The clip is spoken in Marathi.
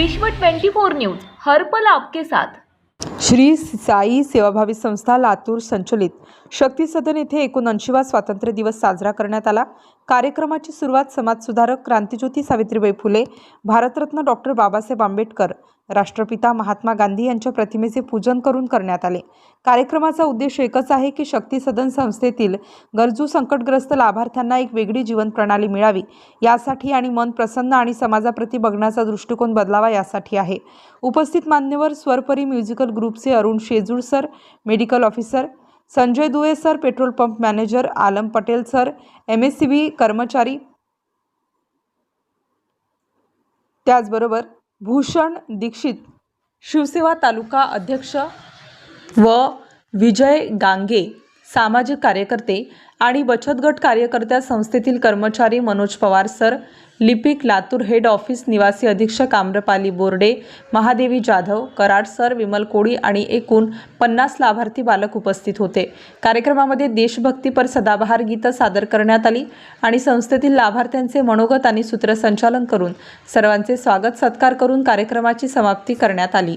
विश्व 24 न्यूज हर पल आपके साथ. श्री साई सेवाभावी संस्था लातूर संचलित. शक्ती सदन येथे एकोणऐंशीवा स्वातंत्र्य दिवस साजरा करण्यात आला. कार्यक्रमाची सुरुवात समाजसुधारक क्रांतिज्योती सावित्रीबाई फुले भारतरत्न डॉक्टर बाबासाहेब आंबेडकर राष्ट्रपिता महात्मा गांधी यांच्या प्रतिमेचे पूजन करून करण्यात आले. कार्यक्रमाचा उद्देश एकच आहे की शक्ती सदन संस्थेतील गरजू संकटग्रस्त लाभार्थ्यांना एक वेगळी जीवन प्रणाली मिळावी. यासाठी आणि मन प्रसन्न आणि समाजाप्रती बघण्याचा दृष्टिकोन बदलावा यासाठी आहे. उपस्थित मान्यवर स्वरपरी म्युझिकल ग्रुपचे Arun Shejul sir medical officer Sanjay Duye sir petrol pump manager Alam Patel sir M S C B कर्मचारी. त्याचबरोबर भूषण दीक्षित शिवसेवा तालुका अध्यक्ष व विजय गांगे. सामाजिक कार्यकर्ते आणि बचत गट कार्यकर्त्या संस्थेतील कर्मचारी मनोज पवार सर लिपिक लातूर हेड ऑफिस निवासी अधीक्षक आम्रपाली बोर्डे महादेवी जाधव कराड सर विमल कोळी आणि एकूण पन्नास लाभार्थी बालक उपस्थित होते. कार्यक्रमामध्ये देशभक्तीपर सदाबहार गीतं सादर करण्यात आली आणि संस्थेतील लाभार्थ्यांचे मनोगत आणि सूत्रसंचालन करून सर्वांचे स्वागत सत्कार करून कार्यक्रमाची समाप्ती करण्यात आली.